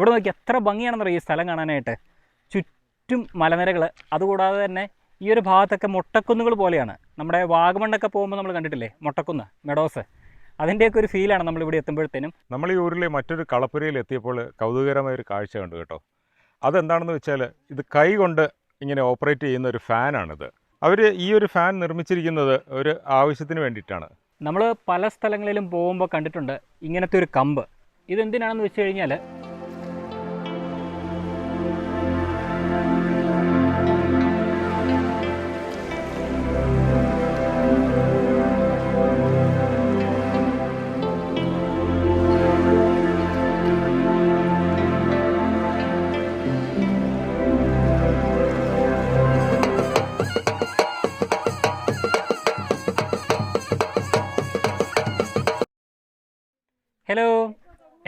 ഇവിടെ നോക്കി എത്ര ഭംഗിയാണെന്നറിയാം ഈ സ്ഥലം കാണാനായിട്ട്. ചുറ്റും മലനിരകൾ അതുകൂടാതെ തന്നെ ഈ ഒരു ഭാഗത്തൊക്കെ മുട്ടക്കുന്നുകൾ പോലെയാണ്. നമ്മുടെ വാഗമണ്ണൊക്കെ പോകുമ്പോൾ നമ്മൾ കണ്ടിട്ടില്ലേ? മുട്ടക്കുന്ന് മെഡോസ്. അതിന്റെയൊക്കെ ഒരു ഫീലാണ് നമ്മൾ ഇവിടെ എത്തുമ്പോഴത്തേനും. നമ്മൾ ഈ ഊരിലെ മറ്റൊരു കളപ്പുരയിൽ എത്തിയപ്പോൾ കൗതുകകരമായ ഒരു കാഴ്ച കണ്ടു കേട്ടോ. അതെന്താണെന്ന് വെച്ചാൽ ഇത് കൈ കൊണ്ട് ഇങ്ങനെ ഓപ്പറേറ്റ് ചെയ്യുന്ന ഒരു ഫാനാണിത് അവർ ഈ ഒരു ഫാൻ നിർമ്മിച്ചിരിക്കുന്നത് ഒരു ആവശ്യത്തിന് വേണ്ടിയിട്ടാണ്. നമ്മൾ പല സ്ഥലങ്ങളിലും പോകുമ്പോൾ കണ്ടിട്ടുണ്ട് ഇങ്ങനത്തെ ഒരു കമ്പ്. ഇതെന്തിനാണെന്ന് വെച്ച് കഴിഞ്ഞാൽ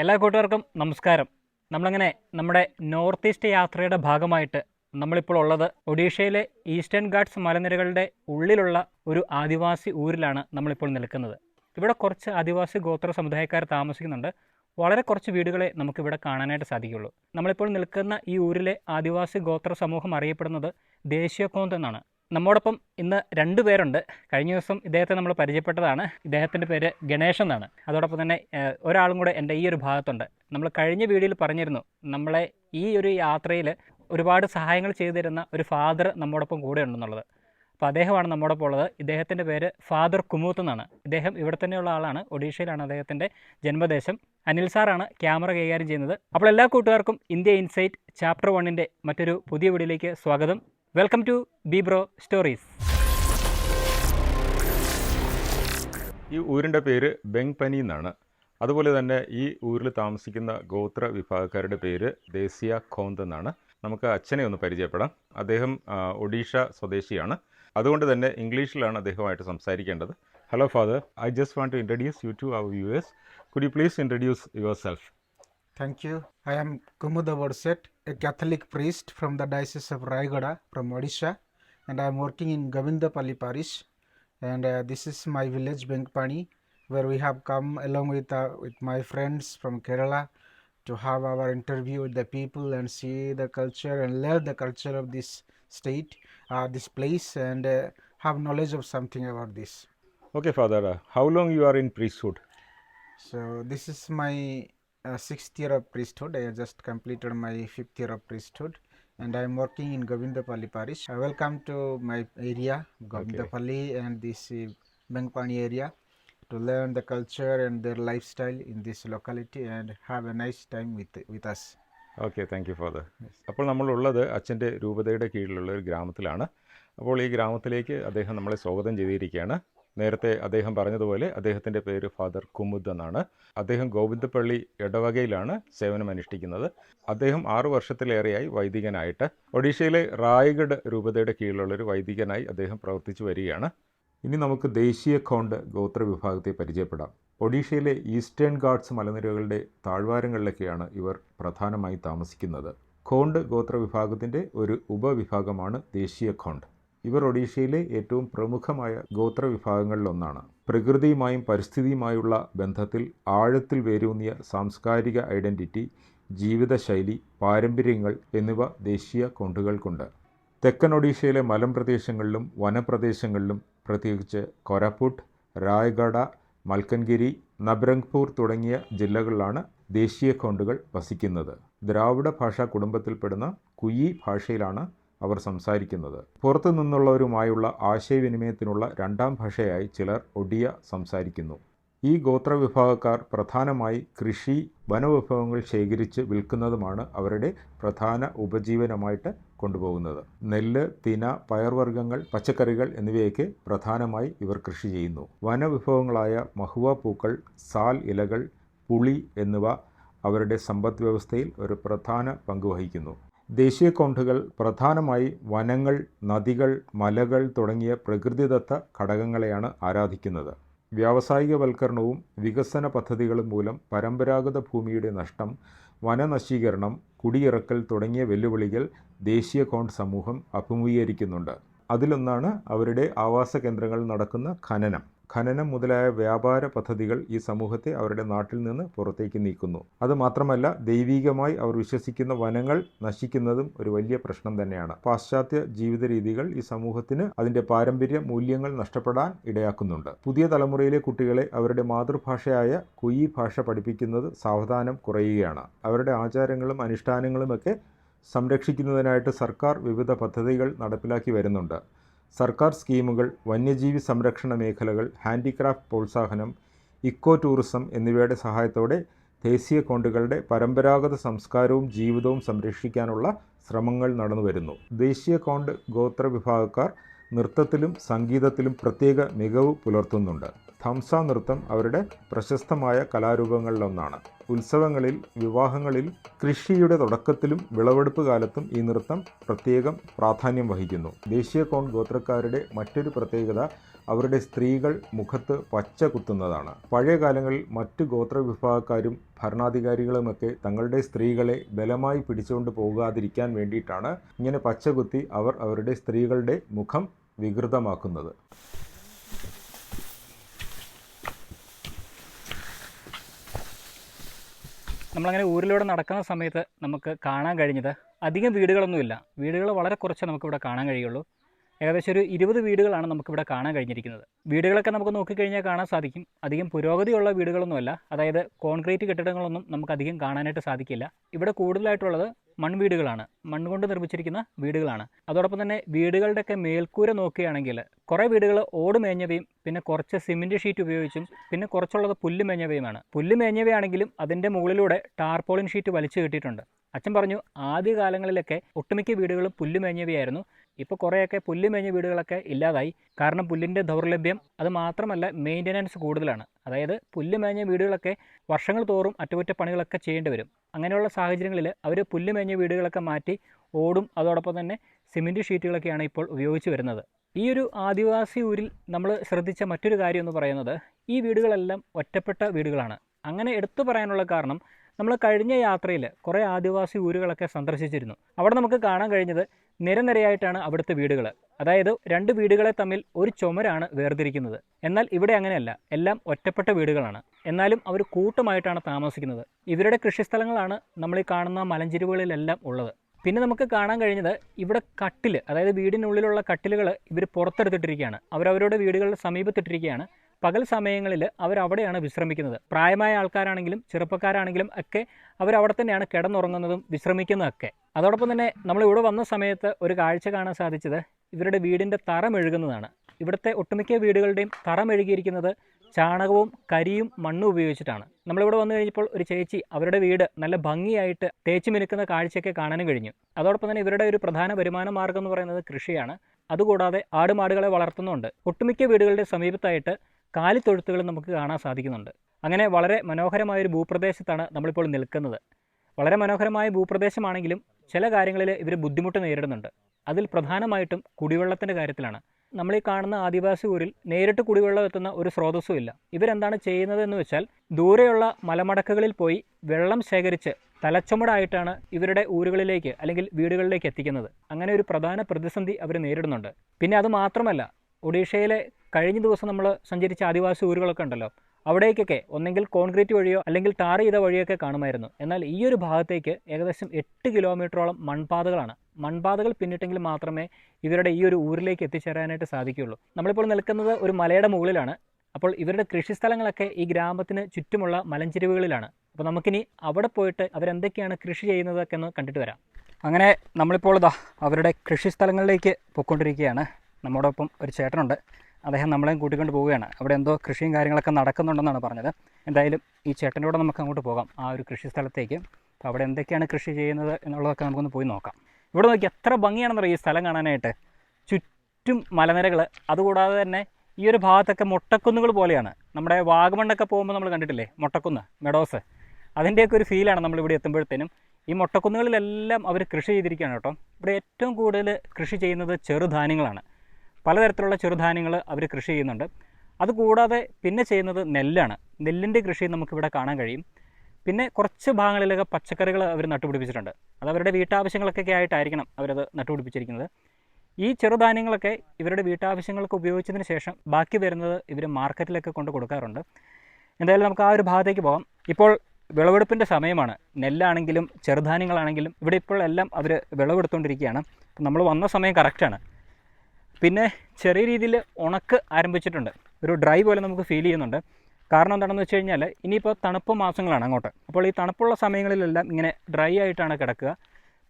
എല്ലാ കൂട്ടുകാർക്കും നമസ്കാരം. നമ്മളങ്ങനെ നമ്മുടെ നോർത്ത് ഈസ്റ്റ് യാത്രയുടെ ഭാഗമായിട്ട് നമ്മളിപ്പോൾ ഉള്ളത് ഒഡീഷയിലെ ഈസ്റ്റേൺ ഗാർഡ്സ് മലനിരകളുടെ ഉള്ളിലുള്ള ഒരു ആദിവാസി ഊരിലാണ് നമ്മളിപ്പോൾ നിൽക്കുന്നത്. ഇവിടെ കുറച്ച് ആദിവാസി ഗോത്ര സമുദായക്കാർ താമസിക്കുന്നുണ്ട്. വളരെ കുറച്ച് വീടുകളെ നമുക്കിവിടെ കാണാനായിട്ട് സാധിക്കുള്ളൂ. നമ്മളിപ്പോൾ നിൽക്കുന്ന ഈ ഊരിലെ ആദിവാസി ഗോത്ര സമൂഹം അറിയപ്പെടുന്നത് ദേശീയക്കോന്ത് എന്നാണ്. നമ്മോടൊപ്പം ഇന്ന് രണ്ടു പേരുണ്ട്. കഴിഞ്ഞ ദിവസം ഇദ്ദേഹത്തെ നമ്മൾ പരിചയപ്പെട്ടതാണ്. ഇദ്ദേഹത്തിന്റെ പേര് ഗണേഷ് എന്നാണ്. അതോടൊപ്പം തന്നെ ഒരാളും കൂടെ എന്റെ ഈ ഒരു ഭാഗത്തുണ്ട്. നമ്മൾ കഴിഞ്ഞ വീഡിയോയിൽ പറഞ്ഞിരുന്നു നമ്മളെ ഈ ഒരു യാത്രയിൽ ഒരുപാട് സഹായങ്ങൾ ചെയ്തു തരുന്ന ഒരു ഫാദർ നമ്മോടൊപ്പം കൂടെ ഉണ്ടെന്നുള്ളത്. അപ്പോൾ അദ്ദേഹമാണ് നമ്മോടൊപ്പം ഉള്ളത്. ഇദ്ദേഹത്തിന്റെ പേര് ഫാദർ കുമൂത്ത് എന്നാണ്. ഇദ്ദേഹം ഇവിടെ തന്നെയുള്ള ആളാണ്. ഒഡീഷയിലാണ് അദ്ദേഹത്തിന്റെ ജന്മദേശം. അനിൽ സാറാണ് ക്യാമറ കൈകാര്യം ചെയ്യുന്നത്. അപ്പോൾ എല്ലാ കൂട്ടുകാർക്കും ഇന്ത്യ ഇൻസൈറ്റ് ചാപ്റ്റർ വണ്ണിന്റെ മറ്റൊരു പുതിയ വീഡിയോയിലേക്ക് സ്വാഗതം. വെൽക്കം ടു ബീബ്രോ സ്റ്റോറീസ് ഈ ഊരിന്റെ പേര് ബെങ്പനി എന്നാണ്. അതുപോലെ തന്നെ ഈ ഊരിൽ താമസിക്കുന്ന ഗോത്ര വിഭാഗക്കാരുടെ പേര് ദേശീയ ഖോന്ത് എന്നാണ്. നമുക്ക് അച്ഛനെ ഒന്ന് പരിചയപ്പെടാം. അദ്ദേഹം ഒഡീഷ സ്വദേശിയാണ്. അതുകൊണ്ട് തന്നെ ഇംഗ്ലീഷിലാണ് അദ്ദേഹമായിട്ട് സംസാരിക്കേണ്ടത്. Hello father I just want to introduce you to our viewers could you please introduce yourself Thank you. I am Kumuda a Catholic priest from the Diocese of Raigada from Odisha, and I am working in Govindapalli Parish. And uh, this is my village, Bengpani, where we have come along with, uh, with my friends from Kerala to have our interview with the people and see the culture and learn the culture of this state, uh, this place, and uh, have knowledge of something about this. Okay, Father, uh, how long you are in priesthood? So this is my uh, sixth year of priesthood. I have just completed my fifth year of priesthood, and I am working in Govindapalli parish. I welcome to my area, Govindapalli, okay. and this uh, Bengpani area to learn the culture and their lifestyle in this locality and have a nice time with with us. Okay thank you father അപ്പോൾ നമ്മളുള്ളത് അച്ഛന്റെ രൂപതയുടെ കീഴിലുള്ള ഒരു ഗ്രാമത്തിലാണ് അപ്പോൾ ഈ ഗ്രാമത്തിലേക്ക് അദ്ദേഹം നമ്മളെ സ്വാഗതം ചെയ്തിരിക്കുകയാണ് നേരത്തെ അദ്ദേഹം പറഞ്ഞതുപോലെ അദ്ദേഹത്തിന്റെ പേര് ഫാദർ കുമുദ് എന്നാണ്. അദ്ദേഹം ഗോവിന്ദപ്പള്ളി ഇടവകയിലാണ് സേവനം അനുഷ്ഠിക്കുന്നത്. അദ്ദേഹം ആറു വർഷത്തിലേറെയായി വൈദികനായിട്ട്. ഒഡീഷയിലെ റായ്ഗഡ് രൂപതയുടെ കീഴിലുള്ളൊരു വൈദികനായി അദ്ദേഹം പ്രവർത്തിച്ചു വരികയാണ്. ഇനി നമുക്ക് ദേശീയ ഖോണ്ട് ഗോത്ര വിഭാഗത്തെ പരിചയപ്പെടാം. ഒഡീഷയിലെ ഈസ്റ്റേൺ ഗാർഡ്സ് മലനിരകളുടെ താഴ്വാരങ്ങളിലൊക്കെയാണ് ഇവർ പ്രധാനമായി താമസിക്കുന്നത്. ഖോണ്ട് ഗോത്ര വിഭാഗത്തിന്റെ ഒരു ഉപവിഭാഗമാണ് ദേശീയ ഖോണ്ട്. ഇവർ ഒഡീഷയിലെ ഏറ്റവും പ്രമുഖമായ ഗോത്ര വിഭാഗങ്ങളിലൊന്നാണ് പ്രകൃതിയുമായും പരിസ്ഥിതിയുമായുള്ള ബന്ധത്തിൽ ആഴത്തിൽ വേരൂന്നിയ സാംസ്കാരിക ഐഡന്റിറ്റി ജീവിതശൈലി പാരമ്പര്യങ്ങൾ എന്നിവ ദേശീയ കൊണ്ടുകൾക്കുണ്ട് തെക്കൻ ഒഡീഷയിലെ മലമ്പ്രദേശങ്ങളിലും വനപ്രദേശങ്ങളിലും പ്രത്യേകിച്ച് കൊരപുട്ട് റായ്ഗഡ മൽക്കൻഗിരി നബ്രംഗ്പൂർ തുടങ്ങിയ ജില്ലകളിലാണ് ദേശീയ ഖോണ്ടുകൾ വസിക്കുന്നത്. ദ്രാവിഡ ഭാഷാ കുടുംബത്തിൽപ്പെടുന്ന കുയി ഭാഷയിലാണ് അവർ സംസാരിക്കുന്നത്. പുറത്തു നിന്നുള്ളവരുമായുള്ള ആശയവിനിമയത്തിനുള്ള രണ്ടാം ഭാഷയായി ചിലർ ഒഡിയ സംസാരിക്കുന്നു. ഈ ഗോത്രവിഭാഗക്കാർ പ്രധാനമായി കൃഷി വനവിഭവങ്ങൾ ശേഖരിച്ച് വിൽക്കുന്നതുമാണ് അവരുടെ പ്രധാന ഉപജീവനമായിട്ട് കൊണ്ടുപോകുന്നത്. നെല്ല് തിന പയർവർഗങ്ങൾ പച്ചക്കറികൾ എന്നിവയൊക്കെ പ്രധാനമായി ഇവർ കൃഷി ചെയ്യുന്നു. വനവിഭവങ്ങളായ മഹുവ പൂക്കൾ സാൽ ഇലകൾ പുളി എന്നിവ അവരുടെ സമ്പദ് വ്യവസ്ഥയിൽ ഒരു പ്രധാന പങ്ക് വഹിക്കുന്നു. ദേശീയ കൗണ്ടുകൾ പ്രധാനമായി വനങ്ങൾ നദികൾ മലകൾ തുടങ്ങിയ പ്രകൃതിദത്ത ഘടകങ്ങളെയാണ് ആരാധിക്കുന്നത്. വ്യാവസായികവൽക്കരണവും വികസന പദ്ധതികളും മൂലം പരമ്പരാഗത ഭൂമിയുടെ നഷ്ടം വനനശീകരണം കുടിയിറക്കൽ തുടങ്ങിയ വെല്ലുവിളികൾ ദേശീയ കൗണ്ട് സമൂഹം അഭിമുഖീകരിക്കുന്നുണ്ട്. അതിലൊന്നാണ് അവരുടെ ആവാസ കേന്ദ്രങ്ങളിൽ നടക്കുന്ന ഖനനം. ഖനനം മുതലായ വ്യാപാര പദ്ധതികൾ ഈ സമൂഹത്തെ അവരുടെ നാട്ടിൽ നിന്ന് പുറത്തേക്ക് നീക്കുന്നു. അതുമാത്രമല്ല ദൈവീകമായി അവർ വിശ്വസിക്കുന്ന വനങ്ങൾ നശിക്കുന്നതും ഒരു വലിയ പ്രശ്നം തന്നെയാണ്. പാശ്ചാത്യ ജീവിത രീതികൾ ഈ സമൂഹത്തിന് അതിന്റെ പാരമ്പര്യ മൂല്യങ്ങൾ നഷ്ടപ്പെടാൻ ഇടയാക്കുന്നുണ്ട്. പുതിയ തലമുറയിലെ കുട്ടികളെ അവരുടെ മാതൃഭാഷയായ കുയി ഭാഷ പഠിപ്പിക്കുന്നത് സാവധാനം കുറയുകയാണ്. അവരുടെ ആചാരങ്ങളും അനുഷ്ഠാനങ്ങളുമൊക്കെ സംരക്ഷിക്കുന്നതിനായിട്ട് സർക്കാർ വിവിധ പദ്ധതികൾ നടപ്പിലാക്കി വരുന്നുണ്ട്. സർക്കാർ സ്കീമുകൾ വന്യജീവി സംരക്ഷണ മേഖലകൾ ഹാൻഡിക്രാഫ്റ്റ് പ്രോത്സാഹനം ഇക്കോ ടൂറിസം എന്നിവയുടെ സഹായത്തോടെ ദേശീയ കോണ്ടുകളുടെ പരമ്പരാഗത സംസ്കാരവും ജീവിതവും സംരക്ഷിക്കാനുള്ള ശ്രമങ്ങൾ നടന്നു വരുന്നു ദേശീയ കോണ്ട് ഗോത്ര വിഭാഗക്കാർ നൃത്തത്തിലും സംഗീതത്തിലും പ്രത്യേക മികവ് പുലർത്തുന്നുണ്ട്. ധംസ നൃത്തം അവരുടെ പ്രശസ്തമായ കലാരൂപങ്ങളിലൊന്നാണ്. ഉത്സവങ്ങളിൽ വിവാഹങ്ങളിൽ കൃഷിയുടെ തുടക്കത്തിലും വിളവെടുപ്പ് കാലത്തും ഈ നൃത്തം പ്രത്യേകം പ്രാധാന്യം വഹിക്കുന്നു. ദേശീയ കോൺ ഗോത്രക്കാരുടെ മറ്റൊരു പ്രത്യേകത അവരുടെ സ്ത്രീകൾ മുഖത്ത് പച്ച കുത്തുന്നതാണ്. പഴയ കാലങ്ങളിൽ മറ്റ് ഗോത്ര വിഭാഗക്കാരും ഭരണാധികാരികളുമൊക്കെ തങ്ങളുടെ സ്ത്രീകളെ ബലമായി പിടിച്ചുകൊണ്ട് പോകാതിരിക്കാൻ വേണ്ടിയിട്ടാണ് ഇങ്ങനെ പച്ച കുത്തി അവർ അവരുടെ സ്ത്രീകളുടെ മുഖം വികൃതമാക്കുന്നത്. നമ്മളങ്ങനെ ഊരിലൂടെ നടക്കുന്ന സമയത്ത് നമുക്ക് കാണാൻ കഴിഞ്ഞത് അധികം വീടുകളൊന്നുമില്ല. വീടുകൾ വളരെ കുറച്ച് നമുക്കിവിടെ കാണാൻ കഴിയുള്ളൂ. ഏകദേശം ഒരു ഇരുപത് വീടുകളാണ് നമുക്കിവിടെ കാണാൻ കഴിഞ്ഞിരിക്കുന്നത്. വീടുകളൊക്കെ നമുക്ക് നോക്കിക്കഴിഞ്ഞാൽ കാണാൻ സാധിക്കും. അധികം പുരോഗതിയുള്ള വീടുകളൊന്നുമല്ല. അതായത് കോൺക്രീറ്റ് കെട്ടിടങ്ങളൊന്നും നമുക്ക് അധികം കാണാനായിട്ട് സാധിക്കില്ല. ഇവിടെ കൂടുതലായിട്ടുള്ളത് മൺവീടുകളാണ്. മണ്ണുകൊണ്ട് നിർമ്മിച്ചിരിക്കുന്ന വീടുകളാണ്. അതോടൊപ്പം തന്നെ വീടുകളുടെയൊക്കെ മേൽക്കൂര നോക്കുകയാണെങ്കിൽ കുറേ വീടുകൾ ഓട് മേഞ്ഞവയും പിന്നെ കുറച്ച് സിമെന്റ് ഷീറ്റ് ഉപയോഗിച്ചും പിന്നെ കുറച്ചുള്ളത് പുല്ല് മേഞ്ഞവയുമാണ്. പുല്ല് മേഞ്ഞവയാണെങ്കിലും അതിന്റെ മുകളിലൂടെ ടാർപോളിൻ ഷീറ്റ് വലിച്ചു കെട്ടിയിട്ടുണ്ട്. അച്ഛൻ പറഞ്ഞു ആദ്യ കാലങ്ങളിലൊക്കെ ഒട്ടുമിക്ക വീടുകളും പുല്ല് മേഞ്ഞവയായിരുന്നു. ഇപ്പോൾ കുറേയൊക്കെ പുല്ല് മേഞ്ഞ വീടുകളൊക്കെ ഇല്ലാതായി. കാരണം പുല്ലിന്റെ ദൗർലഭ്യം അത് മാത്രമല്ല മെയിന്റനൻസ് കൂടുതലാണ്. അതായത് പുല്ല് മേഞ്ഞ വീടുകളൊക്കെ വർഷങ്ങൾ തോറും അറ്റകുറ്റപ്പണികളൊക്കെ ചെയ്യേണ്ടി വരും. അങ്ങനെയുള്ള സാഹചര്യങ്ങളിൽ അവർ പുല്ല് മേഞ്ഞ വീടുകളൊക്കെ മാറ്റി ഓടും. അതോടൊപ്പം തന്നെ സിമെന്റ് ഷീറ്റുകളൊക്കെയാണ് ഇപ്പോൾ ഉപയോഗിച്ച് വരുന്നത്. ഈ ഒരു ആദിവാസി ഊരിൽ നമ്മൾ ശ്രദ്ധിച്ച മറ്റൊരു കാര്യം എന്ന് പറയുന്നത് ഈ വീടുകളെല്ലാം ഒറ്റപ്പെട്ട വീടുകളാണ്. അങ്ങനെ എടുത്തു പറയാനുള്ള കാരണം നമ്മൾ കഴിഞ്ഞ യാത്രയിൽ കുറേ ആദിവാസി ഊരുകളൊക്കെ സന്ദർശിച്ചിരുന്നു. അവിടെ നമുക്ക് കാണാൻ കഴിഞ്ഞത് നിരനിരയായിട്ടാണ് അവിടുത്തെ വീടുകൾ അതായത് രണ്ട് വീടുകളെ തമ്മിൽ ഒരു ചുമരാണ് വേർതിരിക്കുന്നത്. എന്നാൽ ഇവിടെ അങ്ങനെയല്ല. എല്ലാം ഒറ്റപ്പെട്ട വീടുകളാണ്. എന്നാലും അവർ കൂട്ടമായിട്ടാണ് താമസിക്കുന്നത്. ഇവരുടെ കൃഷിസ്ഥലങ്ങളാണ് നമ്മൾ ഈ കാണുന്ന മലഞ്ചെരുവുകളിലെല്ലാം ഉള്ളത്. പിന്നെ നമുക്ക് കാണാൻ കഴിഞ്ഞത് ഇവിടെ കട്ടിൽ അതായത് വീടിനുള്ളിലുള്ള കട്ടിലുകൾ ഇവർ പുറത്തെടുത്തിട്ടിരിക്കുകയാണ്. അവരവരുടെ വീടുകളുടെ സമീപത്തിട്ടിരിക്കുകയാണ്. പകൽ സമയങ്ങളിൽ അവരവിടെയാണ് വിശ്രമിക്കുന്നത്. പ്രായമായ ആൾക്കാരാണെങ്കിലും ചെറുപ്പക്കാരാണെങ്കിലും ഒക്കെ അവരവിടെ തന്നെയാണ് കിടന്നുറങ്ങുന്നതും വിശ്രമിക്കുന്നതൊക്കെ. അതോടൊപ്പം തന്നെ നമ്മൾ ഇവിടെ വന്ന സമയത്ത് ഒരു കാഴ്ച കാണാൻ സാധിച്ചത് ഇവരുടെ വീടിന്റെ തറ മെഴുകുന്നതാണ്. ഇവിടുത്തെ ഒട്ടുമിക്ക വീടുകളുടെയും തറ മെഴുകിയിരിക്കുന്നത് ചാണകവും കരിയും മണ്ണും ഉപയോഗിച്ചിട്ടാണ്. നമ്മളിവിടെ വന്നു കഴിഞ്ഞപ്പോൾ ഒരു ചേച്ചി അവരുടെ വീട് നല്ല ഭംഗിയായിട്ട് തേച്ച് മിനുക്കുന്ന കാഴ്ചയൊക്കെ കാണാനും കഴിഞ്ഞു. അതോടൊപ്പം തന്നെ ഇവരുടെ ഒരു പ്രധാന വരുമാന മാർഗം എന്ന് പറയുന്നത് കൃഷിയാണ്. അതുകൂടാതെ ആടുമാടുകളെ വളർത്തുന്നുണ്ട്. ഒട്ടുമിക്ക വീടുകളുടെ സമീപത്തായിട്ട് കാലിത്തൊഴുത്തുകൾ നമുക്ക് കാണാൻ സാധിക്കുന്നുണ്ട്. അങ്ങനെ വളരെ മനോഹരമായ ഒരു ഭൂപ്രദേശത്താണ് നമ്മളിപ്പോൾ നിൽക്കുന്നത്. വളരെ മനോഹരമായ ഭൂപ്രദേശമാണെങ്കിലും ചില കാര്യങ്ങളിൽ ഇവർ ബുദ്ധിമുട്ട് നേരിടുന്നുണ്ട്. അതിൽ പ്രധാനമായിട്ടും കുടിവെള്ളത്തിന്റെ കാര്യത്തിലാണ്. നമ്മൾ ഈ കാണുന്ന ആദിവാസി ഊരിൽ നേരിട്ട് കുടിവെള്ളം എത്തുന്ന ഒരു സ്രോതസ്സും ഇല്ല. ഇവരെന്താണ് ചെയ്യുന്നതെന്ന് വെച്ചാൽ ദൂരെയുള്ള മലമടക്കുകളിൽ പോയി വെള്ളം ശേഖരിച്ച് തലച്ചുമടായിട്ടാണ് ഇവരുടെ ഊരുകളിലേക്ക് അല്ലെങ്കിൽ വീടുകളിലേക്ക് എത്തിക്കുന്നത്. അങ്ങനെ ഒരു പ്രധാന പ്രതിസന്ധി അവർ നേരിടുന്നുണ്ട്. പിന്നെ അത് മാത്രമല്ല ഒഡീഷയിലെ കഴിഞ്ഞ ദിവസം നമ്മൾ സഞ്ചരിച്ച ആദിവാസി ഊരുകളൊക്കെ ഉണ്ടല്ലോ അവിടേക്കൊക്കെ ഒന്നെങ്കിൽ കോൺക്രീറ്റ് വഴിയോ അല്ലെങ്കിൽ ടാർ ചെയ്ത വഴിയൊക്കെ കാണുമായിരുന്നു. എന്നാൽ ഈ ഒരു ഭാഗത്തേക്ക് ഏകദേശം എട്ട് കിലോമീറ്ററോളം മൺപാതകളാണ്. മൺപാതകൾ പിന്നിട്ടെങ്കിൽ മാത്രമേ ഇവരുടെ ഈ ഒരു ഊരിലേക്ക് എത്തിച്ചേരാനായിട്ട് സാധിക്കുകയുള്ളൂ. നമ്മളിപ്പോൾ നിൽക്കുന്നത് ഒരു മലയുടെ മുകളിലാണ്. അപ്പോൾ ഇവരുടെ കൃഷിസ്ഥലങ്ങളൊക്കെ ഈ ഗ്രാമത്തിന് ചുറ്റുമുള്ള മലഞ്ചെരുവുകളിലാണ്. അപ്പോൾ നമുക്കിനി അവിടെ പോയിട്ട് അവരെന്തൊക്കെയാണ് കൃഷി ചെയ്യുന്നതൊക്കെ ഒന്ന് കണ്ടിട്ട് വരാം. അങ്ങനെ നമ്മളിപ്പോൾ ഇതാ അവരുടെ കൃഷിസ്ഥലങ്ങളിലേക്ക് പൊയ്ക്കൊണ്ടിരിക്കുകയാണ്. നമ്മോടൊപ്പം ഒരു ചേട്ടനുണ്ട്. അദ്ദേഹം നമ്മളെയും കൂട്ടിക്കൊണ്ട് പോവുകയാണ്. അവിടെ എന്തോ കൃഷിയും കാര്യങ്ങളൊക്കെ നടക്കുന്നുണ്ടെന്നാണ് പറഞ്ഞത്. എന്തായാലും ഈ ചേട്ടന്റെ നമുക്ക് അങ്ങോട്ട് പോകാം. ആ ഒരു കൃഷി സ്ഥലത്തേക്ക്. അപ്പോൾ അവിടെ എന്തൊക്കെയാണ് കൃഷി ചെയ്യുന്നത് എന്നുള്ളതൊക്കെ നമുക്കൊന്ന് പോയി നോക്കാം. ഇവിടെ നോക്കി എത്ര ഭംഗിയാണെന്നറിയാം ഈ സ്ഥലം കാണാനായിട്ട്? ചുറ്റും മലനിരകൾ. അതുകൂടാതെ തന്നെ ഈ ഒരു ഭാഗത്തൊക്കെ മൊട്ടക്കുന്നുകൾ പോലെയാണ്. നമ്മുടെ വാഗമണ്ണൊക്കെ പോകുമ്പോൾ നമ്മൾ കണ്ടിട്ടില്ലേ? മൊട്ടക്കുന്ന് മെഡോസ് അതിന്റെയൊക്കെ ഒരു ഫീലാണ് നമ്മൾ ഇവിടെ എത്തുമ്പോഴത്തേനും. ഈ മൊട്ടക്കുന്നുകളിലെല്ലാം അവർ കൃഷി ചെയ്തിരിക്കുകയാണ് കേട്ടോ. ഇവിടെ ഏറ്റവും കൂടുതൽ കൃഷി ചെയ്യുന്നത് ചെറുധാന്യങ്ങളാണ്. പലതരത്തിലുള്ള ചെറുധാന്യങ്ങൾ അവർ കൃഷി ചെയ്യുന്നുണ്ട്. അതുകൂടാതെ പിന്നെ ചെയ്യുന്നത് നെല്ലാണ്. നെല്ലിന്റെ കൃഷി നമുക്കിവിടെ കാണാൻ കഴിയും. പിന്നെ കുറച്ച് ഭാഗങ്ങളിലൊക്കെ പച്ചക്കറികൾ അവർ നട്ടുപിടിപ്പിച്ചിട്ടുണ്ട്. അത് അവരുടെ വീട്ടാവശ്യങ്ങൾക്കൊക്കെ ആയിട്ടായിരിക്കണം അവരത് നട്ടുപിടിപ്പിച്ചിരിക്കുന്നത്. ഈ ചെറുധാന്യങ്ങളൊക്കെ ഇവരുടെ വീട്ടാവശ്യങ്ങൾക്ക് ഉപയോഗിച്ചതിന് ശേഷം ബാക്കി വരുന്നത് ഇവർ മാർക്കറ്റിലൊക്കെ കൊണ്ട് കൊടുക്കാറുണ്ട്. എന്തായാലും നമുക്ക് ആ ഒരു ഭാഗത്തേക്ക് പോകാം ഇപ്പോൾ വിളവെടുപ്പിന്റെ സമയമാണ്. നെല്ലാണെങ്കിലും ചെറുധാന്യങ്ങളാണെങ്കിലും ഇവിടെ ഇപ്പോൾ എല്ലാം അവർ വിളവെടുത്തുകൊണ്ടിരിക്കുകയാണ്. നമ്മൾ വന്ന സമയം കറക്റ്റാണ്. പിന്നെ ചെറിയ രീതിയിൽ ഉണക്ക് ആരംഭിച്ചിട്ടുണ്ട്. ഒരു ഡ്രൈ പോലെ നമുക്ക് ഫീൽ ചെയ്യുന്നുണ്ട്. കാരണം എന്താണെന്ന് വെച്ച് കഴിഞ്ഞാൽ ഇനിയിപ്പോൾ തണുപ്പ് മാസങ്ങളാണ് അങ്ങോട്ട്. അപ്പോൾ ഈ തണുപ്പുള്ള സമയങ്ങളിലെല്ലാം ഇങ്ങനെ ഡ്രൈ ആയിട്ടാണ് കിടക്കുക.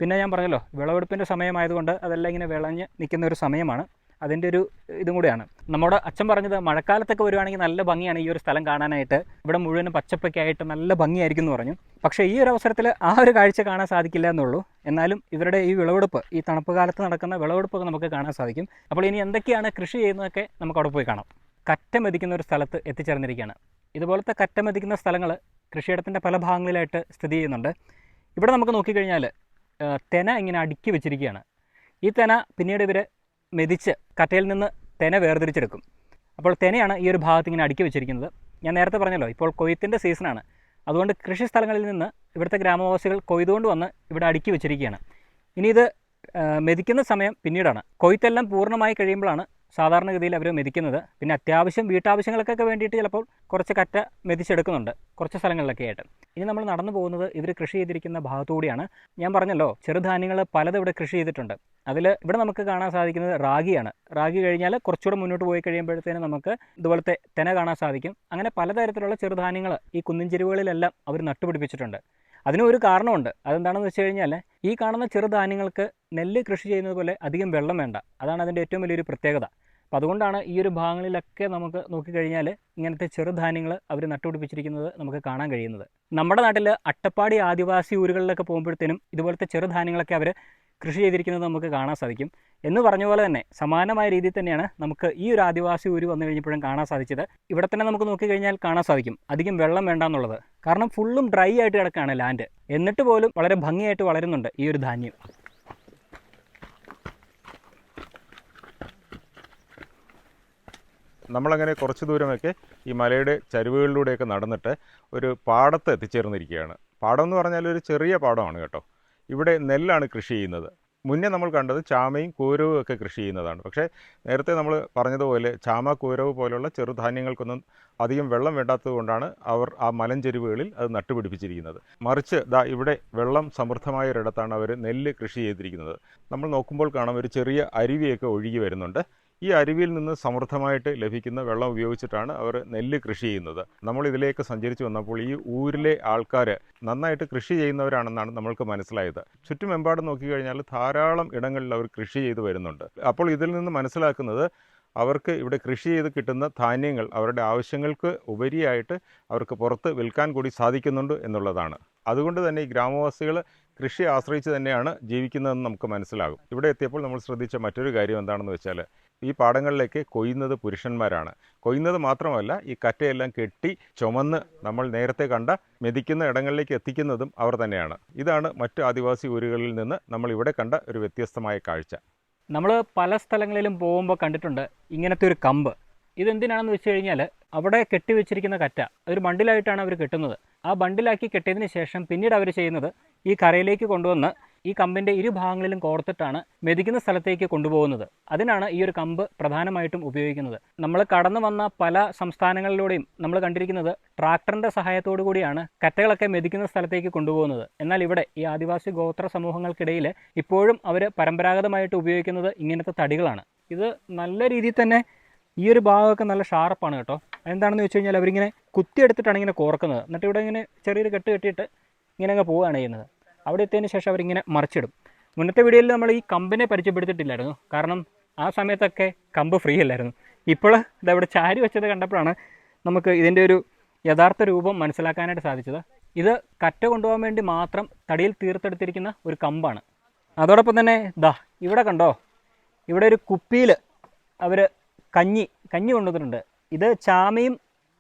പിന്നെ ഞാൻ പറഞ്ഞല്ലോ വിളവെടുപ്പിന്റെ സമയമായതുകൊണ്ട് അതെല്ലാം ഇങ്ങനെ വിളഞ്ഞ് നിൽക്കുന്ന ഒരു സമയമാണ്. അതിന്റെ ഒരു ഇതും കൂടിയാണ്. നമ്മുടെ അച്ഛൻ പറഞ്ഞത് മഴക്കാലത്തൊക്കെ വരുവാണെങ്കിൽ നല്ല ഭംഗിയാണ് ഈ ഒരു സ്ഥലം കാണാനായിട്ട്. ഇവിടെ മുഴുവനും പച്ചപ്പൊക്കെ ആയിട്ട് നല്ല ഭംഗിയായിരിക്കും എന്ന് പറഞ്ഞു. പക്ഷേ ഈ ഒരു അവസരത്തിൽ ആ ഒരു കാഴ്ച കാണാൻ സാധിക്കില്ല എന്നുള്ളൂ. എന്നാലും ഇവരുടെ ഈ വിളവെടുപ്പ് ഈ തണുപ്പ് കാലത്ത് നടക്കുന്ന വിളവെടുപ്പൊക്കെ നമുക്ക് കാണാൻ സാധിക്കും. അപ്പോൾ ഇനി എന്തൊക്കെയാണ് കൃഷി ചെയ്യുന്നതൊക്കെ നമുക്ക് അവിടെ പോയി കാണാം. കറ്റ മെതിക്കുന്ന ഒരു സ്ഥലത്ത് എത്തിച്ചേർന്നിരിക്കുകയാണ്. ഇതുപോലത്തെ കറ്റ മെതിക്കുന്ന സ്ഥലങ്ങൾ കൃഷിയിടത്തിന്റെ പല ഭാഗങ്ങളിലായിട്ട് സ്ഥിതി ചെയ്യുന്നുണ്ട്. ഇവിടെ നമുക്ക് നോക്കിക്കഴിഞ്ഞാൽ തെന ഇങ്ങനെ അടുക്കി വെച്ചിരിക്കുകയാണ്. ഈ തെന പിന്നീട് ഇവർ മെതിച്ച് കറ്റയിൽ നിന്ന് തെന വേർതിരിച്ചെടുക്കും. അപ്പോൾ തെനയാണ് ഈ ഒരു ഭാഗത്ത് ഇങ്ങനെ അടുക്കി വെച്ചിരിക്കുന്നത്. ഞാൻ നേരത്തെ പറഞ്ഞല്ലോ ഇപ്പോൾ കൊയ്ത്തിന്റെ സീസണാണ് അതുകൊണ്ട് കൃഷി സ്ഥലങ്ങളിൽ നിന്ന് ഇവിടുത്തെ ഗ്രാമവാസികൾ കൊയ്തുകൊണ്ട് വന്ന് ഇവിടെ അടുക്കി വെച്ചിരിക്കുകയാണ്. ഇനി ഇത് മെതിക്കുന്ന സമയം പിന്നീടാണ്. കൊയ്ത്തെല്ലാം പൂർണമായി കഴിയുമ്പോഴാണ് സാധാരണഗതിയിൽ അവർ മെതിക്കുന്നത്. പിന്നെ അത്യാവശ്യം വീട്ടാവശ്യങ്ങൾക്കൊക്കെ വേണ്ടിയിട്ട് ചിലപ്പോൾ കുറച്ച് കറ്റ മെതിച്ചെടുക്കുന്നുണ്ട്. കുറച്ച് സ്ഥലങ്ങളിലൊക്കെ ആയിട്ട് ഇനി നമ്മൾ നടന്നു പോകുന്നത് ഇവർ കൃഷി ചെയ്തിരിക്കുന്ന ഭാഗത്തുകൂടിയാണ്. ഞാൻ പറഞ്ഞല്ലോ ചെറുധാന്യങ്ങൾ പലതും ഇവിടെ കൃഷി ചെയ്തിട്ടുണ്ട്. അതിൽ ഇവിടെ നമുക്ക് കാണാൻ സാധിക്കുന്നത് റാഗിയാണ്. റാഗി കഴിഞ്ഞാൽ കുറച്ചുകൂടെ മുന്നോട്ട് പോയി കഴിയുമ്പോഴത്തേനും നമുക്ക് ഇതുപോലത്തെ തെന കാണാൻ സാധിക്കും. അങ്ങനെ പലതരത്തിലുള്ള ചെറുധാന്യങ്ങൾ ഈ കുന്നിൻ ചെരുവുകളിലെല്ലാം അവർ നട്ടുപിടിപ്പിച്ചിട്ടുണ്ട്. അതിനും ഒരു കാരണമുണ്ട്. അതെന്താണെന്ന് വെച്ച് കഴിഞ്ഞാൽ ഈ കാണുന്ന ചെറുധാന്യങ്ങൾക്ക് നെല്ല് കൃഷി ചെയ്യുന്നത് പോലെ അധികം വെള്ളം വേണ്ട. അതാണ് അതിന്റെ ഏറ്റവും വലിയൊരു പ്രത്യേകത. അപ്പോൾ അതുകൊണ്ടാണ് ഈ ഒരു ഭാഗങ്ങളിലൊക്കെ നമുക്ക് നോക്കിക്കഴിഞ്ഞാൽ ഇങ്ങനത്തെ ചെറുധാന്യങ്ങൾ അവർ നട്ടുപിടിപ്പിച്ചിരിക്കുന്നത് നമുക്ക് കാണാൻ കഴിയുന്നത്. നമ്മുടെ നാട്ടിൽ അട്ടപ്പാടി ആദിവാസി ഊരുകളിലൊക്കെ പോകുമ്പോഴത്തേനും ഇതുപോലത്തെ ചെറുധാന്യങ്ങളൊക്കെ അവർ കൃഷി ചെയ്തിരിക്കുന്നത് നമുക്ക് കാണാൻ സാധിക്കും. എന്ന് പറഞ്ഞ പോലെ തന്നെ സമാനമായ രീതിയിൽ തന്നെയാണ് നമുക്ക് ഈ ഒരു ആദിവാസി ഊര് വന്നു കഴിഞ്ഞപ്പോഴും കാണാൻ സാധിച്ചത്. ഇവിടെ തന്നെ നമുക്ക് നോക്കിക്കഴിഞ്ഞാൽ കാണാൻ സാധിക്കും. അധികം വെള്ളം വേണ്ട എന്നുള്ളത്. കാരണം ഫുള്ളും ഡ്രൈ ആയിട്ട് കിടക്കുകയാണ് ലാൻഡ് എന്നിട്ട് പോലും വളരെ ഭംഗിയായിട്ട് വളരുന്നുണ്ട് ഈ ഒരു ധാന്യം. നമ്മളങ്ങനെ കുറച്ച് ദൂരമൊക്കെ ഈ മലയുടെ ചരിവുകളിലൂടെയൊക്കെ നടന്നിട്ട് ഒരു പാടത്ത് എത്തിച്ചേർന്നിരിക്കുകയാണ്. പാടം എന്ന് പറഞ്ഞാൽ ഒരു ചെറിയ പാടമാണ് കേട്ടോ. ഇവിടെ നെല്ലാണ് കൃഷി ചെയ്യുന്നത്. മുന്നേ നമ്മൾ കണ്ടത് ചാമയും കൂരവും ഒക്കെ കൃഷി ചെയ്യുന്നതാണ്. പക്ഷേ നേരത്തെ നമ്മൾ പറഞ്ഞതുപോലെ ചാമ കൂരവ് പോലുള്ള ചെറുധാന്യങ്ങൾക്കൊന്നും അധികം വെള്ളം വേണ്ടാത്തതുകൊണ്ടാണ് അവർ ആ മലഞ്ചെരുവുകളിൽ അത് നട്ടുപിടിപ്പിച്ചിരിക്കുന്നത്. മറിച്ച് ദാ ഇവിടെ വെള്ളം സമൃദ്ധമായ ഒരിടത്താണ് അവർ നെല്ല് കൃഷി ചെയ്തിരിക്കുന്നത്. നമ്മൾ നോക്കുമ്പോൾ കാണാം ഒരു ചെറിയ അരുവിയൊക്കെ ഒഴുകി വരുന്നുണ്ട്. ഈ അരുവിയിൽ നിന്ന് സമൃദ്ധമായിട്ട് ലഭിക്കുന്ന വെള്ളം ഉപയോഗിച്ചിട്ടാണ് അവർ നെല്ല് കൃഷി ചെയ്യുന്നത്. നമ്മൾ ഇതിലേക്ക് സഞ്ചരിച്ചു വന്നപ്പോൾ ഈ ഊരിലെ ആൾക്കാർ നന്നായിട്ട് കൃഷി ചെയ്യുന്നവരാണെന്നാണ് നമ്മൾക്ക് മനസ്സിലായത്. ചുറ്റുമെമ്പാടും നോക്കിക്കഴിഞ്ഞാൽ ധാരാളം ഇടങ്ങളിൽ അവർ കൃഷി ചെയ്ത് വരുന്നുണ്ട്. അപ്പോൾ ഇതിൽ നിന്ന് മനസ്സിലാക്കുന്നത് അവർക്ക് ഇവിടെ കൃഷി ചെയ്ത് കിട്ടുന്ന ധാന്യങ്ങൾ അവരുടെ ആവശ്യങ്ങൾക്ക് ഉപരിയായിട്ട് അവർക്ക് പുറത്ത് വിൽക്കാൻ കൂടി സാധിക്കുന്നുണ്ട് എന്നുള്ളതാണ്. അതുകൊണ്ട് തന്നെ ഈ ഗ്രാമവാസികൾ കൃഷി ആശ്രയിച്ച് തന്നെയാണ് ജീവിക്കുന്നതെന്ന് നമുക്ക് മനസ്സിലാകും. ഇവിടെ എത്തിയപ്പോൾ നമ്മൾ ശ്രദ്ധിച്ച മറ്റൊരു കാര്യം എന്താണെന്ന് വെച്ചാൽ ഈ പാടങ്ങളിലേക്ക് കൊയ്യുന്നത് പുരുഷന്മാരാണ്. കൊയ്യുന്നത് മാത്രമല്ല ഈ കറ്റയെല്ലാം കെട്ടി ചുമന്ന് നമ്മൾ നേരത്തെ കണ്ട മെതിക്കുന്ന ഇടങ്ങളിലേക്ക് എത്തിക്കുന്നതും അവർ തന്നെയാണ്. ഇതാണ് മറ്റ് ആദിവാസി ഊരുകളിൽ നിന്ന് നമ്മൾ ഇവിടെ കണ്ട ഒരു വ്യത്യസ്തമായ കാഴ്ച. നമ്മൾ പല സ്ഥലങ്ങളിലും പോകുമ്പോൾ കണ്ടിട്ടുണ്ട് ഇങ്ങനത്തെ ഒരു കമ്പ്. ഇതെന്തിനാണെന്ന് വെച്ച് കഴിഞ്ഞാൽ അവിടെ കെട്ടിവെച്ചിരിക്കുന്ന കറ്റ ഒരു ബണ്ടിലായിട്ടാണ് അവർ കെട്ടുന്നത്. ആ ബണ്ടിലാക്കി കെട്ടിയതിന് ശേഷം പിന്നീട് അവർ ചെയ്യുന്നത് ഈ കരയിലേക്ക് കൊണ്ടുവന്ന് ഈ കമ്പിന്റെ ഇരുഭാഗങ്ങളിലും കോർത്തിട്ടാണ് മെതിക്കുന്ന സ്ഥലത്തേക്ക് കൊണ്ടുപോകുന്നത്. അതിനാണ് ഈ ഒരു കമ്പ് പ്രധാനമായിട്ടും ഉപയോഗിക്കുന്നത്. നമ്മൾ കടന്നു വന്ന പല സംസ്ഥാനങ്ങളിലൂടെയും നമ്മൾ കണ്ടിരിക്കുന്നത് ട്രാക്ടറിന്റെ സഹായത്തോടു കൂടിയാണ് കറ്റകളൊക്കെ മെതിക്കുന്ന സ്ഥലത്തേക്ക് കൊണ്ടുപോകുന്നത്. എന്നാൽ ഇവിടെ ഈ ആദിവാസി ഗോത്ര സമൂഹങ്ങൾക്കിടയിൽ ഇപ്പോഴും അവർ പരമ്പരാഗതമായിട്ട് ഉപയോഗിക്കുന്നത് ഇങ്ങനത്തെ തടികളാണ്. ഇത് നല്ല രീതിയിൽ തന്നെ ഈ ഒരു ഭാഗമൊക്കെ നല്ല ഷാർപ്പാണ് കേട്ടോ. എന്താണെന്ന് വെച്ച് കഴിഞ്ഞാൽ അവരിങ്ങനെ കുത്തിയെടുത്തിട്ടാണ് ഇങ്ങനെ കോർക്കുന്നത്. എന്നിട്ട് ഇവിടെ ഇങ്ങനെ ചെറിയൊരു കെട്ട് കെട്ടിയിട്ട് ഇങ്ങനെ അങ്ങ് പോവുകയാണ് ചെയ്യുന്നത്. അവിടെ എത്തിയതിന് ശേഷം അവരിങ്ങനെ മറിച്ചിടും. മുന്നത്തെ വീഡിയോയിൽ നമ്മൾ ഈ കമ്പിനെ പരിചയപ്പെടുത്തിയിട്ടില്ലായിരുന്നു. കാരണം ആ സമയത്തൊക്കെ കമ്പ് ഫ്രീ അല്ലായിരുന്നു. ഇപ്പോൾ ഇതവിടെ ചാരി വെച്ചത് കണ്ടപ്പോഴാണ് നമുക്ക് ഇതിന്റെ ഒരു യഥാർത്ഥ രൂപം മനസ്സിലാക്കാനായിട്ട് സാധിച്ചത്. ഇത് കറ്റ കൊണ്ടുപോകാൻ വേണ്ടി മാത്രം തടിയിൽ തീർത്തെടുത്തിരിക്കുന്ന ഒരു കമ്പാണ്. അതോടൊപ്പം തന്നെ ദാ ഇവിടെ കണ്ടോ? ഇവിടെ ഒരു കുപ്പിയിൽ അവർ കഞ്ഞി കഞ്ഞി കൊണ്ടുവന്നിട്ടുണ്ട്. ഇത് ചാമയും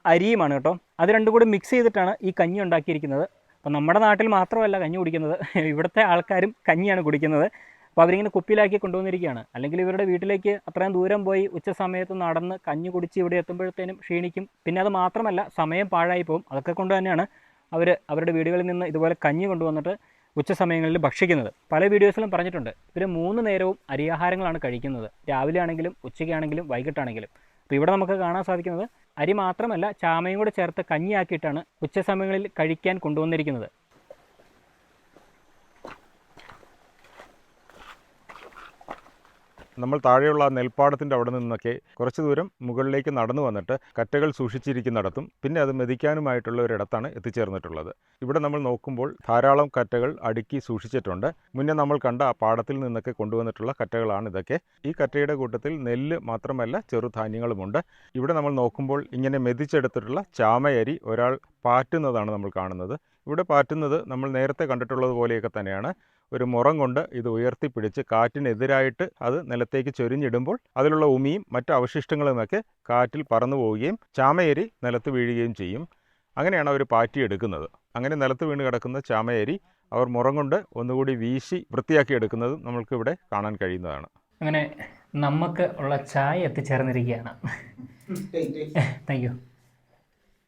അരിയുമാണ് കേട്ടോ. അത് രണ്ടും കൂടി മിക്സ് ചെയ്തിട്ടാണ് ഈ കഞ്ഞി ഉണ്ടാക്കിയിരിക്കുന്നത്. അപ്പോൾ നമ്മുടെ നാട്ടിൽ മാത്രമല്ല കഞ്ഞി കുടിക്കുന്നത്. ഇവിടുത്തെ ആൾക്കാരും കഞ്ഞിയാണ് കുടിക്കുന്നത്. അപ്പോൾ അവരിങ്ങനെ കുപ്പിയിലാക്കി കൊണ്ടുവന്നിരിക്കുകയാണ്. അല്ലെങ്കിൽ ഇവരുടെ വീട്ടിലേക്ക് അത്രയും ദൂരം പോയി ഉച്ച സമയത്ത് നടന്ന് കഞ്ഞി കുടിച്ച് ഇവിടെ എത്തുമ്പോഴത്തേനും ക്ഷീണിക്കും. പിന്നെ അത് മാത്രമല്ല സമയം പാഴായി പോകും. അതൊക്കെ കൊണ്ട് തന്നെയാണ് അവർ അവരുടെ വീടുകളിൽ നിന്ന് ഇതുപോലെ കഞ്ഞി കൊണ്ടുവന്നിട്ട് ഉച്ച സമയങ്ങളിൽ ഭക്ഷിക്കുന്നത്. പല വീഡിയോസിലും പറഞ്ഞിട്ടുണ്ട്. ഇവർ മൂന്ന് നേരവും അരിയാഹാരങ്ങളാണ് കഴിക്കുന്നത്. രാവിലെ ആണെങ്കിലും ഉച്ചയ്ക്കാണെങ്കിലും വൈകിട്ടാണെങ്കിലും. അപ്പോൾ ഇവിടെ നമുക്ക് കാണാൻ സാധിക്കുന്നത് അരി മാത്രമല്ല ചാമയും കൂടെ ചേർത്ത് കഞ്ഞിയാക്കിയിട്ടാണ് ഉച്ചസമയങ്ങളിൽ കഴിക്കാൻ കൊണ്ടുവന്നിരിക്കുന്നത്. നമ്മൾ താഴെയുള്ള നെൽപ്പാടത്തിന്റെ അവിടെ നിന്നൊക്കെ കുറച്ച് ദൂരം മുകളിലേക്ക് നടന്നു വന്നിട്ട് കറ്റകൾ സൂക്ഷിച്ചിരിക്കുന്നിടത്തും പിന്നെ അത് മെതിക്കാനുമായിട്ടുള്ള ഒരിടത്താണ് എത്തിച്ചേർന്നിട്ടുള്ളത്. ഇവിടെ നമ്മൾ നോക്കുമ്പോൾ ധാരാളം കറ്റകൾ അടുക്കി സൂക്ഷിച്ചിട്ടുണ്ട്. മുന്നേ നമ്മൾ കണ്ട ആ പാടത്തിൽ നിന്നൊക്കെ കൊണ്ടുവന്നിട്ടുള്ള കറ്റകളാണ് ഇതൊക്കെ. ഈ കറ്റയുടെ കൂട്ടത്തിൽ നെല്ല് മാത്രമല്ല ചെറുധാന്യങ്ങളുമുണ്ട് ഇവിടെ നമ്മൾ നോക്കുമ്പോൾ ഇങ്ങനെ മെതിച്ചെടുത്തിട്ടുള്ള ചാമയരി ഒരാൾ പാറ്റുന്നതാണ് നമ്മൾ കാണുന്നത്. ഇവിടെ പാറ്റുന്നത് നമ്മൾ നേരത്തെ കണ്ടിട്ടുള്ളത് പോലെയൊക്കെ തന്നെയാണ്. ഒരു മുറം കൊണ്ട് ഇത് ഉയർത്തിപ്പിടിച്ച് കാറ്റിനെതിരായിട്ട് അത് നിലത്തേക്ക് ചൊരിഞ്ഞിടുമ്പോൾ അതിലുള്ള ഉമിയും മറ്റു അവശിഷ്ടങ്ങളുമൊക്കെ കാറ്റിൽ പറന്നു പോവുകയും ചാമയരി നിലത്ത് വീഴുകയും ചെയ്യും. അങ്ങനെയാണ് അവർ പാറ്റിയെടുക്കുന്നത്. അങ്ങനെ നിലത്ത് വീണ് കിടക്കുന്ന ചാമയരി അവർ മുറം കൊണ്ട് ഒന്നുകൂടി വീശി വൃത്തിയാക്കി എടുക്കുന്നത് നമ്മൾക്കിവിടെ കാണാൻ കഴിയുന്നതാണ്. അങ്ങനെ നമുക്ക് ഉള്ള ചായ എത്തിച്ചേർന്നിരിക്കുകയാണ്. താങ്ക് യു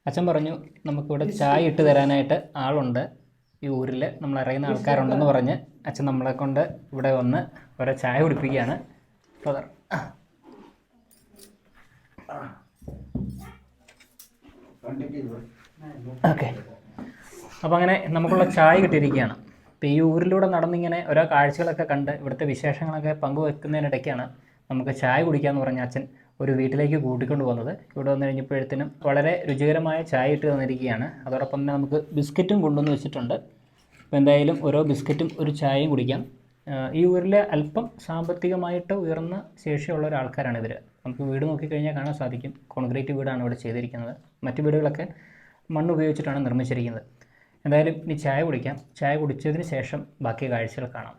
അച്ഛൻ പറഞ്ഞു നമുക്കിവിടെ ചായ ഇട്ട് തരാനായിട്ട് ആളുണ്ട്. ഈ ഊരിൽ നമ്മൾ അറിയുന്ന ആൾക്കാരുണ്ടെന്ന് പറഞ്ഞ് അച്ഛൻ നമ്മളെ കൊണ്ട് ഇവിടെ വന്ന് ഓരോ ചായ കുടിപ്പിക്കുകയാണ്. ഫാദർ ഓക്കെ അപ്പോൾ അങ്ങനെ നമുക്കുള്ള ചായ കിട്ടിയിരിക്കുകയാണ്. അപ്പോൾ ഈ ഊരിലൂടെ നടന്നിങ്ങനെ ഓരോ കാഴ്ചകളൊക്കെ കണ്ട് ഇവിടുത്തെ വിശേഷങ്ങളൊക്കെ പങ്കുവെക്കുന്നതിനിടയ്ക്കാണ് നമുക്ക് ചായ കുടിക്കാമെന്ന് പറഞ്ഞ അച്ഛൻ ഒരു വീട്ടിലേക്ക് കൂട്ടിക്കൊണ്ട് പോകുന്നത്. ഇവിടെ വന്നു കഴിഞ്ഞപ്പോഴത്തേനും വളരെ രുചികരമായ ചായ ഇട്ട് തന്നിരിക്കുകയാണ്. അതോടൊപ്പം തന്നെ നമുക്ക് ബിസ്ക്കറ്റും കൊണ്ടുവന്ന് വെച്ചിട്ടുണ്ട്. അപ്പോൾ എന്തായാലും ഓരോ ബിസ്ക്കറ്റും ഒരു ചായയും കുടിക്കാം. ഈ ഊരിലെ അല്പം സാമ്പത്തികമായിട്ട് ഉയർന്ന ശേഷിയുള്ള ഒരാൾക്കാരാണ് ഇവർ നമുക്ക് വീട് നോക്കിക്കഴിഞ്ഞാൽ കാണാൻ സാധിക്കും. കോൺക്രീറ്റ് വീടാണ് ഇവിടെ ചെയ്തിരിക്കുന്നത്. മറ്റു വീടുകളൊക്കെ മണ്ണ് ഉപയോഗിച്ചിട്ടാണ് നിർമ്മിച്ചിരിക്കുന്നത്. എന്തായാലും ഇനി ചായ കുടിക്കാം. ചായ കുടിച്ചതിന് ശേഷം ബാക്കി കാഴ്ചകൾ കാണാം.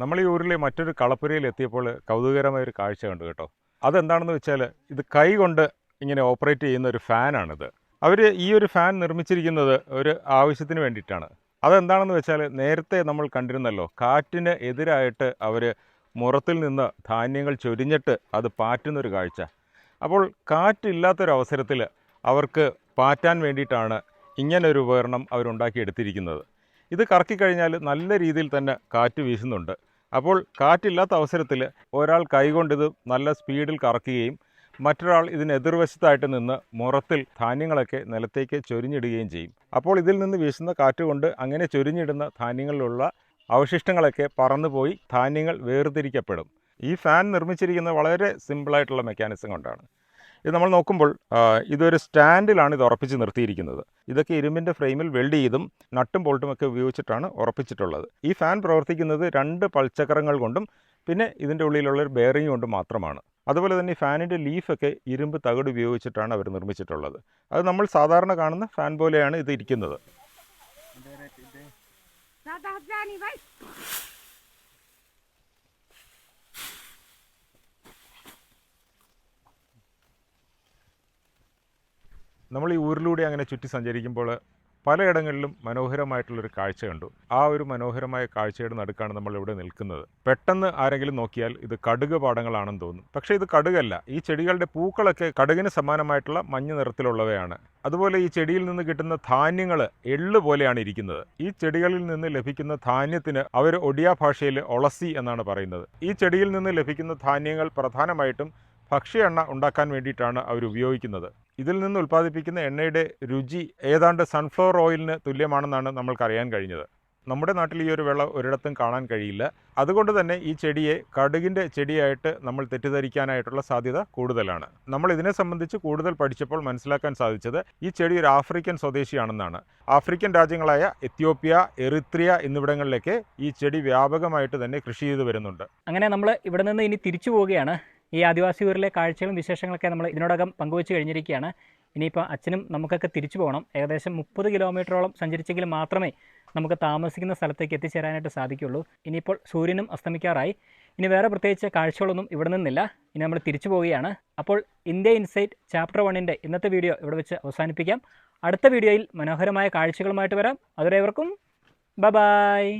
നമ്മൾ ഈ ഊരിലെ മറ്റൊരു കളപ്പുരയിൽ എത്തിയപ്പോൾ കൗതുകകരമായ ഒരു കാഴ്ച കണ്ടു കേട്ടോ. അതെന്താണെന്ന് വെച്ചാൽ ഇത് കൈ കൊണ്ട് ഇങ്ങനെ ഓപ്പറേറ്റ് ചെയ്യുന്ന ഒരു ഫാനാണിത്. അവർ ഈ ഒരു ഫാൻ നിർമ്മിച്ചിരിക്കുന്നത് ഒരു ആവശ്യത്തിന് വേണ്ടിയിട്ടാണ്. അതെന്താണെന്ന് വെച്ചാൽ നേരത്തെ നമ്മൾ കണ്ടിരുന്നല്ലോ കാറ്റിന് എതിരായിട്ട് അവർ മുറത്തിൽ നിന്ന് ധാന്യങ്ങൾ ചൊരിഞ്ഞിട്ട് അത് പാറ്റുന്നൊരു കാഴ്ച. അപ്പോൾ കാറ്റില്ലാത്തൊരവസരത്തിൽ അവർക്ക് പാറ്റാൻ വേണ്ടിയിട്ടാണ് ഇങ്ങനൊരു ഉപകരണം അവരുണ്ടാക്കിയെടുത്തിരിക്കുന്നത്. ഇത് കറക്കിക്കഴിഞ്ഞാൽ നല്ല രീതിയിൽ തന്നെ കാറ്റ് വീശുന്നുണ്ട്. അപ്പോൾ കാറ്റില്ലാത്ത അവസരത്തിൽ ഒരാൾ കൈകൊണ്ടിത് നല്ല സ്പീഡിൽ കറക്കുകയും മറ്റൊരാൾ ഇതിന് എതിർവശത്തായിട്ട് നിന്ന് മുറത്തിൽ ധാന്യങ്ങളൊക്കെ നിലത്തേക്ക് ചൊരിഞ്ഞിടുകയും ചെയ്യും. അപ്പോൾ ഇതിൽ നിന്ന് വീശുന്ന കാറ്റുകൊണ്ട് അങ്ങനെ ചൊരിഞ്ഞിടുന്ന ധാന്യങ്ങളിലുള്ള അവശിഷ്ടങ്ങളൊക്കെ പറന്നുപോയി ധാന്യങ്ങൾ വേർതിരിക്കപ്പെടും. ഈ ഫാൻ നിർമ്മിച്ചിരിക്കുന്ന വളരെ സിമ്പിളായിട്ടുള്ള മെക്കാനിസം കൊണ്ടാണ്. ഇത് നമ്മൾ നോക്കുമ്പോൾ ഇതൊരു സ്റ്റാൻഡിലാണ് ഇത് ഉറപ്പിച്ച് നിർത്തിയിരിക്കുന്നത്. ഇതൊക്കെ ഇരുമ്പിന്റെ ഫ്രെയിമിൽ വെൽഡ് ചെയ്തും നട്ടും ബോൾട്ടും ഒക്കെ ഉപയോഗിച്ചിട്ടാണ് ഉറപ്പിച്ചിട്ടുള്ളത്. ഈ ഫാൻ പ്രവർത്തിക്കുന്നത് രണ്ട് പൾച്ചക്രങ്ങൾ കൊണ്ടും പിന്നെ ഇതിന്റെ ഉള്ളിലുള്ള ഒരു ബെയറിംഗ് കൊണ്ടും മാത്രമാണ്. അതുപോലെ തന്നെ ഈ ഫാനിന്റെ ലീഫൊക്കെ ഇരുമ്പ് തകട് ഉപയോഗിച്ചിട്ടാണ് അവർ നിർമ്മിച്ചിട്ടുള്ളത്. അത് നമ്മൾ സാധാരണ കാണുന്ന ഫാൻ പോലെയാണ് ഇത് ഇരിക്കുന്നത്. നമ്മൾ ഈ ഊരിലൂടെ അങ്ങനെ ചുറ്റി സഞ്ചരിക്കുമ്പോൾ പലയിടങ്ങളിലും മനോഹരമായിട്ടുള്ളൊരു കാഴ്ച കണ്ടു. ആ ഒരു മനോഹരമായ കാഴ്ചയുടെ നടുക്കാണ് നമ്മൾ ഇവിടെ നിൽക്കുന്നത്. പെട്ടെന്ന് ആരെങ്കിലും നോക്കിയാൽ ഇത് കടുക് പാടങ്ങളാണെന്ന് തോന്നും. പക്ഷേ ഇത് കടുകല്ല. ഈ ചെടികളുടെ പൂക്കളൊക്കെ കടുകിന് സമാനമായിട്ടുള്ള മഞ്ഞ നിറത്തിലുള്ളവയാണ്. അതുപോലെ ഈ ചെടിയിൽ നിന്ന് കിട്ടുന്ന ധാന്യങ്ങൾ എള്ള് പോലെയാണ് ഇരിക്കുന്നത്. ഈ ചെടികളിൽ നിന്ന് ലഭിക്കുന്ന ധാന്യത്തിന് അവർ ഒഡിയ ഭാഷയിൽ ഒളസി എന്നാണ് പറയുന്നത്. ഈ ചെടിയിൽ നിന്ന് ലഭിക്കുന്ന ധാന്യങ്ങൾ പ്രധാനമായിട്ടും ഭക്ഷ്യ എണ്ണ ഉണ്ടാക്കാൻ വേണ്ടിയിട്ടാണ് അവർ ഉപയോഗിക്കുന്നത്. ഇതിൽ നിന്ന് ഉൽപ്പാദിപ്പിക്കുന്ന എണ്ണയുടെ രുചി ഏതാണ്ട് സൺഫ്ലവർ ഓയിലിന് തുല്യമാണെന്നാണ് നമ്മൾക്കറിയാൻ കഴിഞ്ഞത്. നമ്മുടെ നാട്ടിൽ ഈ ഒരു വിള ഒരിടത്തും കാണാൻ കഴിയില്ല. അതുകൊണ്ട് തന്നെ ഈ ചെടിയെ കടുകിന്റെ ചെടിയായിട്ട് നമ്മൾ തെറ്റിദ്ധരിക്കാനായിട്ടുള്ള സാധ്യത കൂടുതലാണ്. നമ്മൾ ഇതിനെ സംബന്ധിച്ച് കൂടുതൽ പഠിച്ചപ്പോൾ മനസ്സിലാക്കാൻ സാധിച്ചത് ഈ ചെടി ഒരു ആഫ്രിക്കൻ സ്വദേശിയാണെന്നാണ്. ആഫ്രിക്കൻ രാജ്യങ്ങളായ എത്യോപ്യ എറിത്രിയ എന്നിവിടങ്ങളിലേക്ക് ഈ ചെടി വ്യാപകമായിട്ട് തന്നെ കൃഷി ചെയ്തു വരുന്നുണ്ട്. അങ്ങനെ നമ്മൾ ഇവിടെ നിന്ന് ഇനി തിരിച്ചു പോവുകയാണ്. ഈ ആദിവാസി ഊരിലെ കാഴ്ചകളും വിശേഷങ്ങളൊക്കെ നമ്മൾ ഇതിനോടകം പങ്കുവച്ച് കഴിഞ്ഞിരിക്കുകയാണ്. ഇനിയിപ്പോൾ അച്ഛനും നമുക്കൊക്കെ തിരിച്ചു പോകണം. ഏകദേശം മുപ്പത് കിലോമീറ്ററോളം സഞ്ചരിച്ചെങ്കിൽ മാത്രമേ നമുക്ക് താമസിക്കുന്ന സ്ഥലത്തേക്ക് എത്തിച്ചേരാനായിട്ട് സാധിക്കുള്ളൂ. ഇനിയിപ്പോൾ സൂര്യനും അസ്തമിക്കാറായി. ഇനി വേറെ പ്രത്യേകിച്ച് കാഴ്ചകളൊന്നും ഇവിടെ നിന്നില്ല. ഇനി നമ്മൾ തിരിച്ചു പോവുകയാണ്. അപ്പോൾ ഇന്ത്യ ഇൻസൈറ്റ് ചാപ്റ്റർ വണ്ണിന്റെ ഇന്നത്തെ വീഡിയോ ഇവിടെ വെച്ച് അവസാനിപ്പിക്കാം. അടുത്ത വീഡിയോയിൽ മനോഹരമായ കാഴ്ചകളുമായിട്ട് വരാം. അതുവരെ ഏവർക്കും ബ. ബായ്.